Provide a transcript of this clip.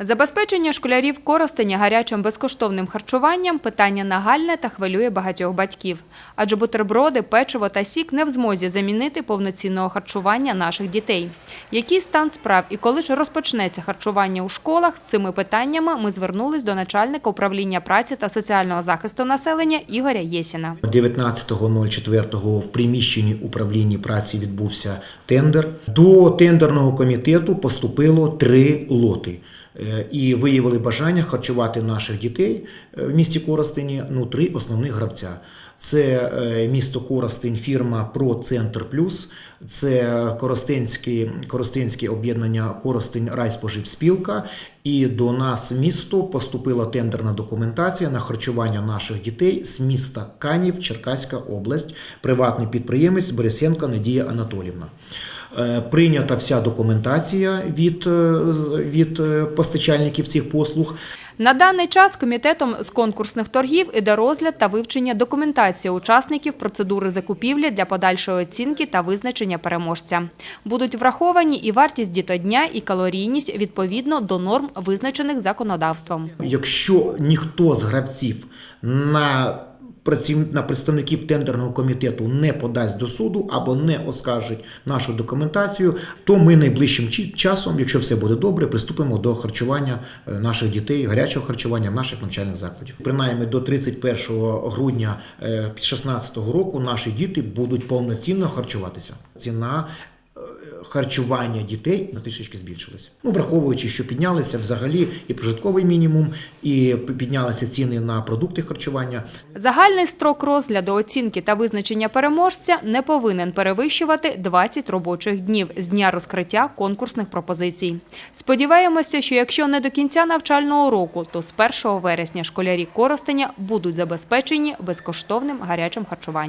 Забезпечення школярів Коростеня гарячим безкоштовним харчуванням питання нагальне та хвилює багатьох батьків. Адже бутерброди, печиво та сік не в змозі замінити повноцінного харчування наших дітей. Який стан справ і коли ж розпочнеться харчування у школах, з цими питаннями ми звернулись до начальника управління праці та соціального захисту населення Ігоря Єсіна. 19.04 в приміщенні управління праці відбувся тендер. До тендерного комітету поступило три лоти. Е, І виявили бажання харчувати наших дітей е, в місті Коростені ну, три основних гравця. Це е, місто Коростень, фірма Про Центр Плюс, це Коростенське, Коростенське об'єднання Коростень Райспоживспілка. І до нас в місто поступила тендерна документація на харчування наших дітей з міста Канів, Черкаська область, приватний підприємець Борисенко Надія Анатолівна. Е, Прийнята вся документація від, е, від е, постачальників цих послуг. На даний час комітетом з конкурсних торгів іде розгляд та вивчення документації учасників процедури закупівлі для подальшої оцінки та визначення переможця. Будуть враховані і вартість дітодня, і калорійність відповідно до норм, визначених законодавством. Якщо ніхто з гравців на на представників тендерного комітету не подасть до суду або не оскаржить нашу документацію, то ми найближчим чи- часом, якщо все буде добре, приступимо до харчування е, наших дітей, гарячого харчування в наших навчальних закладів. Принаймні до 31 грудня 2016 року наші діти будуть повноцінно харчуватися. Ціна е, харчування дітей на трішечки збільшилось. Ну, враховуючи, що піднялися взагалі і прожитковий мінімум, і піднялися ціни на продукти харчування. Загальний строк розгляду оцінки та визначення переможця не повинен перевищувати 20 робочих днів з дня розкриття конкурсних пропозицій. Сподіваємося, що якщо не до кінця навчального року, то з 1 вересня школярі Коростеня будуть забезпечені безкоштовним гарячим харчуванням.